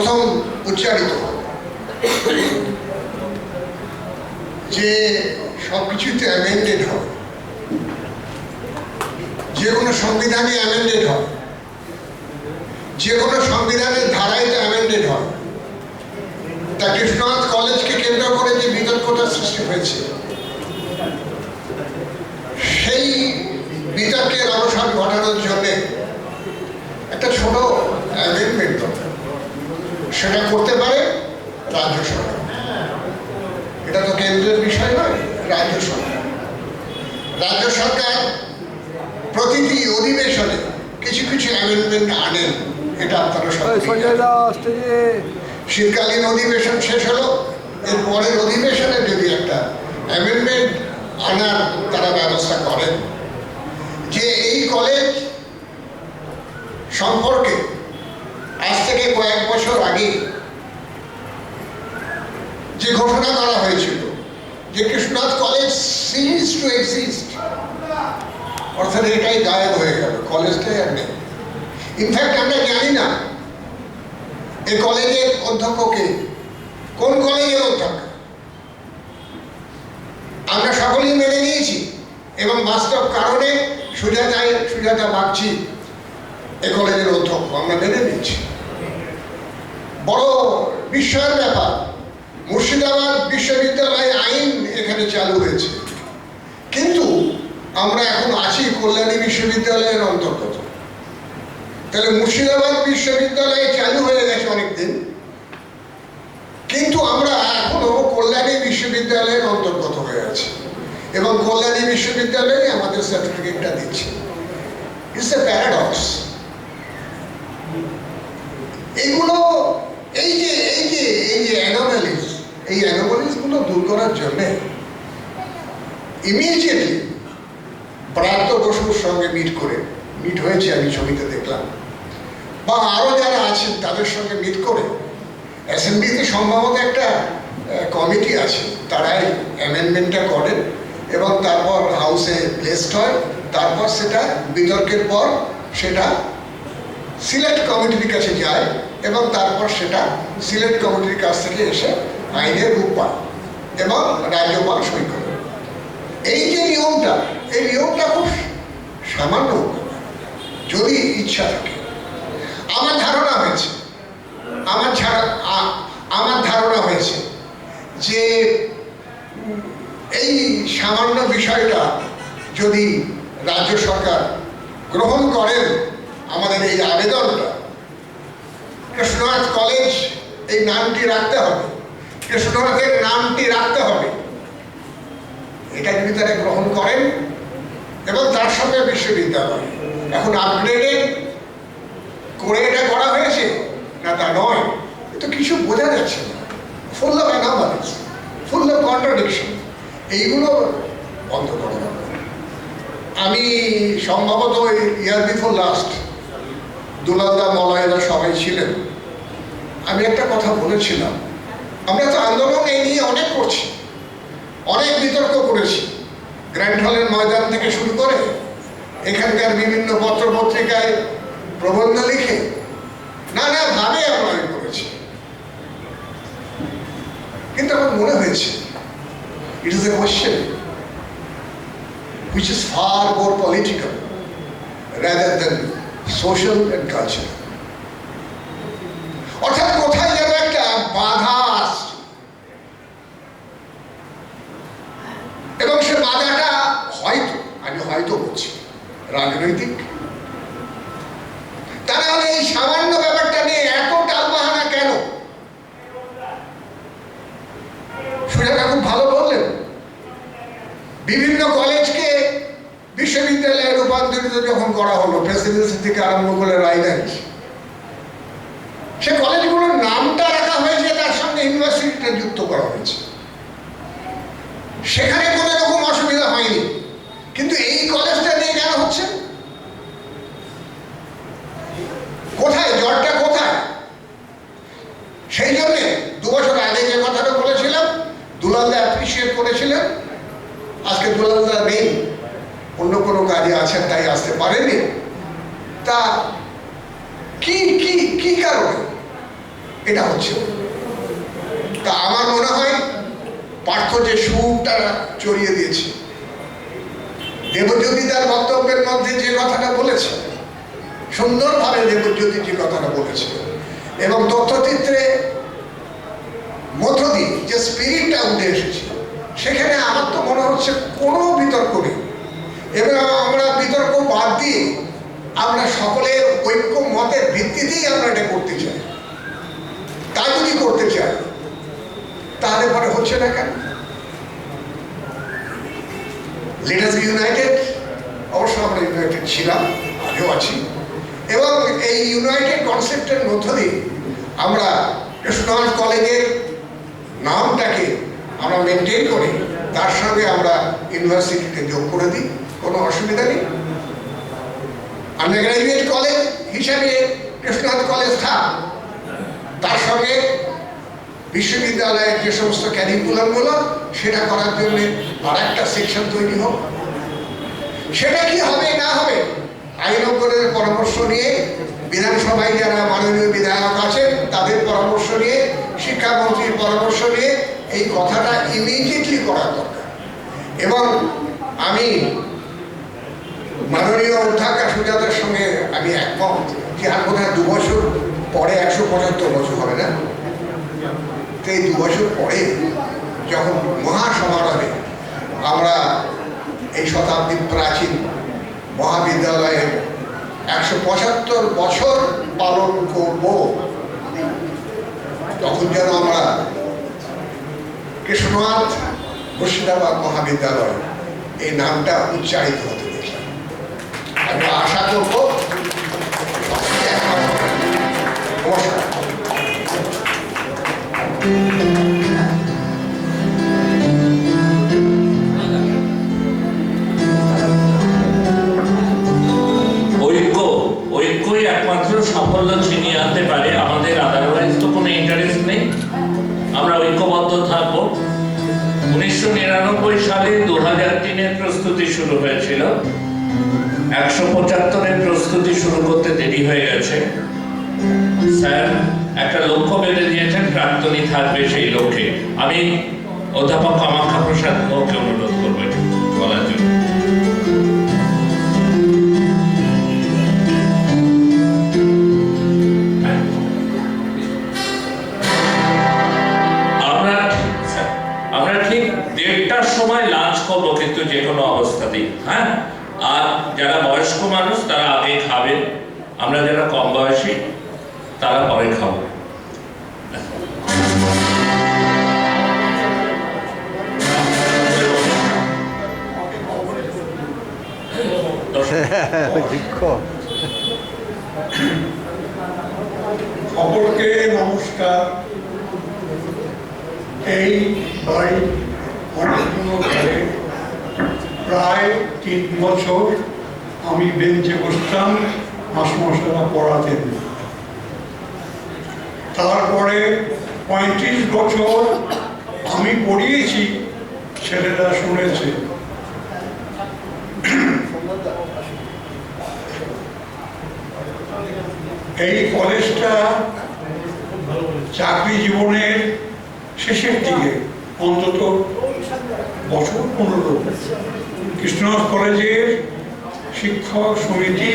প্রথম উচ্চারিত। যে সব কিছুতে অ্যামেন্ডেড হবে। যে কোনো সংবিধানে অ্যামেন্ডেড হয় যে কোনো সংবিধানের ধারায় তো অ্যামেন্ডেড হয় তা কৃষ্ণনাথ কলেজকে কেন্দ্র করে যে বিতর্কটা সৃষ্টি হয়েছে, সেই বিতর্কের অবসান ঘটানোর জন্য একটা ছোট অ্যামেন্ডমেন্ট দরকার সেটা করতে পারে রাজ্য সরকার। এটা তো কেন্দ্রের বিষয় নয় রাজ্য সরকার। রাজ্য সরকার প্রতিটি অধিবেশনে কিছু কিছু অ্যামেন্ডমেন্ট আনেন এটা আপনারা শীতকালীন অধিবেশন শেষ হলো এর পরের অধিবেশনে যদি একটা অ্যামেন্ডমেন্ট আনার তারা ব্যবস্থা করেন যে এই কলেজ সম্পর্কে কয়েক বছর আগে যে ঘোষণা করা হয়েছিল যে Krishnanath college ceases to exist অর্থাৎ এটাই গায়েব হয়ে গেল, কলেজটাই আর নেই। ইনফ্যাক্ট আমরা জানি না এই কলেজের অধ্যক্ষকে কোন কলেজের অধ্যক্ষ। আমরা সকলেই মেনে নিয়েছি, এবং বাস্তব কারণে সুজাতায় সুজাতা বাগচি এ কলেজের অধ্যক্ষ, আমরা মেনে নিচ্ছি বড় বিস্ময়ের ব্যাপার। মুর্শিদাবাদ বিশ্ববিদ্যালয় আইন এখানে চালু হয়েছে। কিন্তু আমরা এখন আছি কল্যাণী বিশ্ববিদ্যালয়ের অন্তর্গত। তাহলে মুর্শিদাবাদ বিশ্ববিদ্যালয়ে চালু হয়ে গেছে অনেকদিন। কিন্তু আমরা এখনও কল্যাণী বিশ্ববিদ্যালয়ের অন্তর্গত হয়ে আছি। এবং কল্যাণী বিশ্ববিদ্যালয়ে আমাদের সার্টিফিকেটটা দিচ্ছে। ইটস এ প্যারাডক্স এইগুলো এই যে এই যে এই যে অ্যানোমালিস এই অ্যানোমালিসগুলো দূর করার জন্যে ইমিডিয়েটলি প্রাপ্ত বসুর সঙ্গে মিট করে মিট হয়েছে আমি ছবিতে দেখলাম। বা আরও যারা আছেন, তাদের সঙ্গে মিট করে অ্যাসেম্বলিতে সম্ভবত একটা কমিটি আছে, তারাই অ্যামেন্ডমেন্টটা করেন এবং তারপর হাউসে প্লেসড হয়, তারপর সেটা বিতর্কের পর সেটা সিলেক্ট কমিটির কাছে যায় এবং তারপর সেটা সিলেট কমিটির কাছ থেকে এসে আইনের রূপ পায় এবং রাজ্যপাল সই করে। এই যে নিয়মটা, এই নিয়মটা খুব সামান্য যদি ইচ্ছা থাকে। আমার ধারণা হয়েছে, আমার আমার ধারণা হয়েছে যে, এই সামান্য বিষয়টা যদি রাজ্য সরকার গ্রহণ করেন, আমাদের এই আবেদনটা কৃষ্ণনাথ কলেজ এই নামটি রাখতে হবে। কৃষ্ণনাথের নামটি রাখতে হবে। এটা যদি তারা গ্রহণ করেন এবং তার সঙ্গে বিশ্ববিদ্যালয়। এখন আপগ্রেডেড করে এটা করা হয়েছে? না, তা নয়। এ তো কিছু বোঝা যাচ্ছে না। Full of anomalies full of contradiction এইগুলো বন্ধ করা আমি সম্ভবত ইয়ার বিফোর লাস্ট দুলালদা মলয়দা সবাই ছিলেন। আমি একটা কথা বলেছিলাম। আমরা তো আন্দোলন এই নিয়ে অনেক করছি। অনেক বিতর্ক করেছি। গ্র্যান্ড হলের ময়দান থেকে শুরু করে এখানকার বিভিন্ন পত্র পত্রিকায় প্রবন্ধ লিখে নানাভাবে আমরা করেছি। কিন্তু আমার মনে হয়েছে it is a question which is far more political rather than social and. অর্থাৎ বাধা আসছে। এবং সে বাধাটা হয়তো, আমি হয়তো বলছি, রাজনৈতিক। তারা হলে এই সামান্য ব্যাপারটা নিয়ে এত টালবাহানা কেন? সুজাতা খুব ভালো বললেন। বিভিন্ন কলেজকে বিশ্ববিদ্যালয়ে রূপান্তরিত যখন করা হলো, প্রেসিডেন্সি থেকে আরম্ভ করে রাইগঞ্জ সে কলেজগুলোর নামটা রাখা হয়েছে, তার সঙ্গে ইউনিভার্সিটিটা যুক্ত করা হয়েছে। সেখানে কোনো রকম অসুবিধা হয়নি। কিন্তু এই কলেজটা নিয়ে কেন হচ্ছে? কোথায়? জ্বরটা কোথায়? সেই জন্যে দু বছর আগে যে কথাটা বলেছিলাম, দুলালদা অ্যাপ্রিসিয়েট করেছিলেন। আজকে দুলালদা নেই। অন্য কোনো কাজে আছেন, তাই আসতে পারেনি তা কি কি কি কারণে? এটা হচ্ছে। তা আমার মনে হয় পার্থ যে সুরটা চড়িয়ে দিয়েছে, দেবজ্যোতি তার বক্তব্যের মধ্যে যে কথাটা বলেছে, সুন্দরভাবে দেবজ্যোতি যে কথাটা বলেছে, এবং তথ্যচিত্রে মধ্য যে স্পিরিটটা উঠে এসেছে, সেখানে আমার তো মনে হচ্ছে কোনো বিতর্ক নেই। এবং আমরা বিতর্ক বাদ দিয়ে আমরা সকলের ঐক্য মতের ভিত্তিতেই আমরা এটা করতে চাই। তা যদি করতে চাই, তাহলে পরে হচ্ছে না কেন? লেট আস ইউনাইটেড অবশ্য আমরা ইউনাইটেড ছিলাম, আগেও আছি। এবং এই ইউনাইটেড কনসেপ্টের মধ্য দিয়ে আমরা কৃষ্ণগঞ্জ কলেজের নামটাকে আমরা মেনটেন করি। তার সঙ্গে আমরা ইউনিভার্সিটিতে যোগ করে দিই, কোনো অসুবিধা নেই। আন্ডার গ্রাজুয়েট কলেজ হিসাবে কৃষ্ণগঞ্জ কলেজ থাক। তার সঙ্গে বিশ্ববিদ্যালয়ের যে সমস্ত ক্যারিকুলামগুলো সেটা করার জন্য আর একটা সেকশন তৈরি হোক। সেটা কি হবে, না হবে আইনজ্ঞদের পরামর্শ নিয়ে বিধানসভায় যারা মাননীয় বিধায়ক আছেন, তাদের পরামর্শ নিয়ে, শিক্ষামন্ত্রীর পরামর্শ নিয়ে এই কথাটা ইমিডিয়েটলি করা দরকার। এবং আমি মাননীয় অধ্যাপক সুজাতার সঙ্গে আমি একমত যে আর বোধ দু বছর পরে একশো পঁচাত্তর বছর হবে না? তো এই দু বছর পরে যখন মহাসমারোহে আমরা এই শতাব্দীর প্রাচীন মহাবিদ্যালয়ের একশো পঁচাত্তর বছর পালন করব, তখন যেন আমরা কৃষ্ণনাথ মুর্শিদাবাদ মহাবিদ্যালয় এই নামটা উচ্চারিত হতে দেখি আমরা আশা করব নমস্কার স্যার, একটা লক্ষ্য বেঁধে দিয়েছেন প্রাক্তনী থাকবে সেই লক্ষ্যে। আমি অধ্যাপক কামাখ্যা প্রসাদ ওকে অনুরোধ করব বলার জন্য। কিন্তু যে কোনো অবস্থাতেই হ্যাঁ? আর যারা বয়স্ক মানুষ, তারা আগে খাবেন আমরা যারা কম বয়সী তারা পরে খাব। সকলকে নমস্কার। এই বাড়ি অনেকগুলো ঘরে প্রায় তিন বছর আমি বেঞ্চে বসতাম মাসমশাইরা পড়াতেন। তারপরে পঁয়ত্রিশ বছর আমি পড়িয়েছি, ছেলেরা শুনেছে। এই কলেজটা চাকরি জীবনের শেষের দিকে, অন্তত বছর পনেরো। কৃষ্ণনাথ কলেজের শিক্ষক সমিতি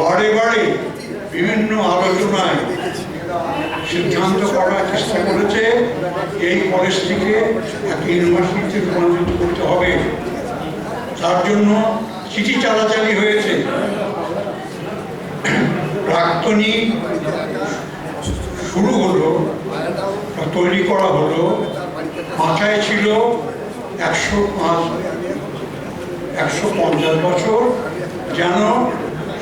বারে বারে বিভিন্ন আলোচনায় সিদ্ধান্ত করার চেষ্টা করেছে, এই কলেজটিকে একটা ইউনিভার্সিটিতে রূপান্তরিত করতে হবে। তার জন্য চিঠি চালাচালি হয়েছে। প্রাক্তনী শুরু হলো তৈরি করা হলো মাথায় ছিল একশো পাঁচ, একশো পঞ্চাশ বছর, যেন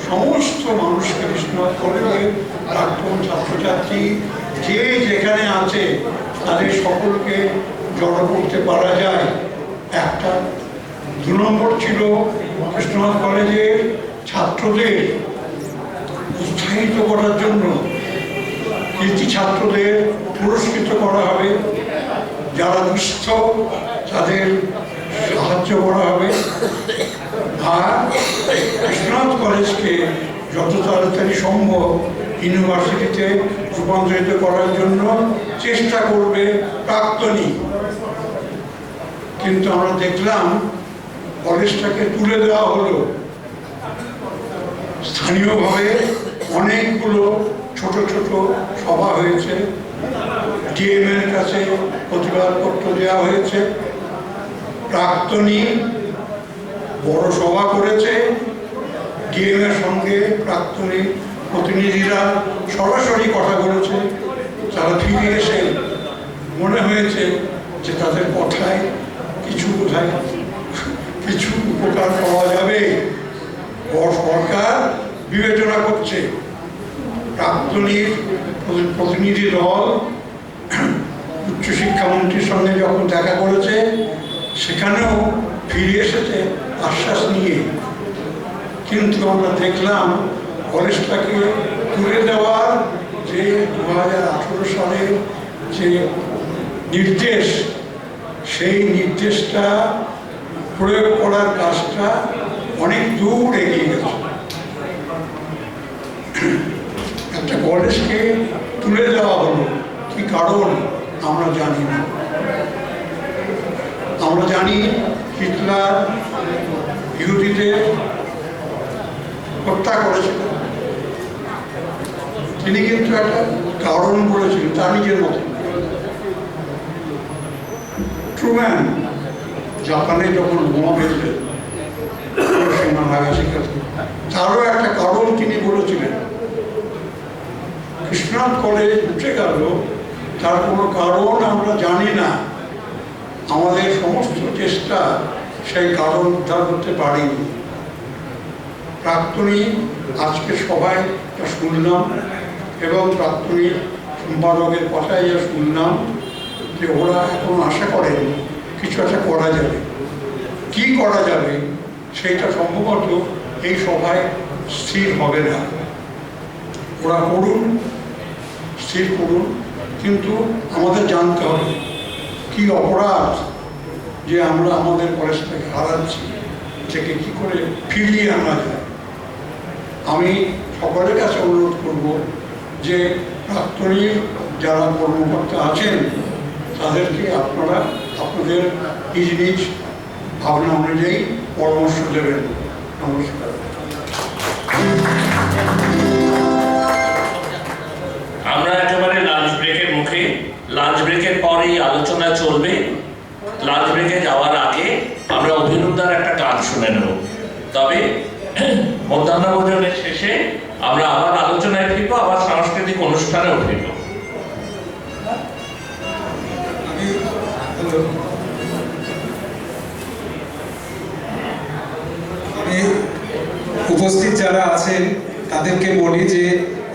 সমস্ত মানুষকে বিশ্বনাথ কলেজের প্রাক্তন ছাত্রছাত্রী যে যেখানে আছে, তাদের সকলকে জড়ো করতে পারা যায়। একটা, দু নম্বর ছিল কৃষ্ণনাথ কলেজের ছাত্রদের উৎসাহিত করার জন্য কৃতি ছাত্রদের পুরস্কৃত করা হবে। যারা দুস্থ, তাদের সাহায্য করা হবে। আর বিশ্বনাথ কলেজকে যত তাড়াতাড়ি সম্ভব ইউনিভার্সিটিতে রূপান্তরিত করার জন্য চেষ্টা করবে প্রাক্তনী। কিন্তু আমরা দেখলাম কলেজটাকে তুলে দেওয়া হলো। স্থানীয়ভাবে অনেকগুলো ছোট ছোট সভা হয়েছে। ডিএম এর কাছে প্রতিবাদপত্র দেওয়া হয়েছে। প্রাক্তনী বড় সভা করেছে। ডিএম এর সঙ্গে প্রাক্তনী প্রতিনিধিরা সরাসরি কথা বলেছে। তারা ফিরে এসে মনে হয়েছে যে তাদের কথায় কিছু কোথায় কিছু উপকার পাওয়া যাবে। সরকার বিবেচনা করছে। প্রাক্তনীর প্রতিনিধি দল উচ্চশিক্ষামন্ত্রীর সঙ্গে যখন দেখা করেছে, সেখানেও ফিরে এসেছে আশ্বাস নিয়ে কিন্তু আমরা দেখলাম কলেজটাকে তুলে দেওয়ার যে দু হাজার আঠেরো সালের যে নির্দেশ, সেই নির্দেশটা প্রয়োগ করার কাজটা অনেক দূর এগিয়ে গেছে। একটা কলেজকে তুলে দেওয়া হলো, কি কারণ আমরা জানি না। আমরা জানি হিটলার ইহুদিদের হত্যা করেছিলেন তিনি কিন্তু একটা কারণ বলেছিলেন তার নিজের মতো। ট্রুম্যান জাপানে যখন বোমা নাগাসাকিতে, তারও একটা কারণ তিনি বলেছিলেন কৃষ্ণনাথ কলেজ উঠে গেল তার কোনো কারণ আমরা জানি না। আমাদের সমস্ত চেষ্টা সেই কারণ উদ্ধার করতে পারিনি। প্রাক্তনী আজকে সবাই শুনলাম এবং প্রাক্তনী সম্পাদকের কথাই যা শুনলাম যে ওরা এখন আশা করেন কিছু একটা করা যাবে। কি করা যাবে সেইটা সম্ভবত এই সভায় স্থির হবে না। ওরা করুন, স্থির করুন, কিন্তু আমাদের জানতে হবে কি অপরাধ যে আমরা আমাদের কলেজটাকে হারাচ্ছি থেকে কি করে ফিরিয়ে আনা যায়। আমি সকলের কাছে অনুরোধ করব যে প্রাক্তনীর যারা কর্মকর্তা আছেন, তাদেরকে আপনারা আপনাদের নিজ নিজ ভাবনা অনুযায়ী পরামর্শ দেবেন। নমস্কার। আমরা একেবারে লাঞ্চ ব্রেকের মুখে। লাঞ্চ ব্রেকের পরেই আলোচনা চলবে। লাঞ্চ ব্রেকে যাওয়ার আগে আমরা অভিনন্দার একটা গান শুনে নেব। তবে মধ্যাহ্ন ভোজনের শেষে আমরা আবার আলোচনায় ফিরবো, আবার সাংস্কৃতিক অনুষ্ঠানেও ফিরবো। উপস্থিত যারা আছেন, তাদেরকে বলি যে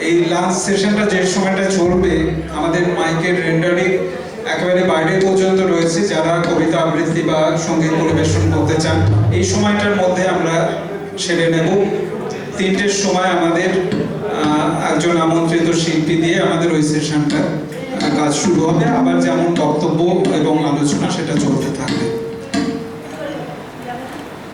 এই লাঞ্চ সেশনটা যে সময়টা চলবে, আমাদের মাইকের রেন্ডারিং একেবারে বাইরে পর্যন্ত রয়েছে, যারা কবিতা আবৃত্তি বা সংগীত পরিবেশন করতে চান, এই সময়টার মধ্যে আমরা সেরে নেব। তিনটের সময় আমাদের একজন আমন্ত্রিত শিল্পী দিয়ে আমাদের ওই সেশনটা কাজ শুরু হবে। আবার যেমন বক্তব্য এবং আলোচনা, সেটা চলতে থাকবে।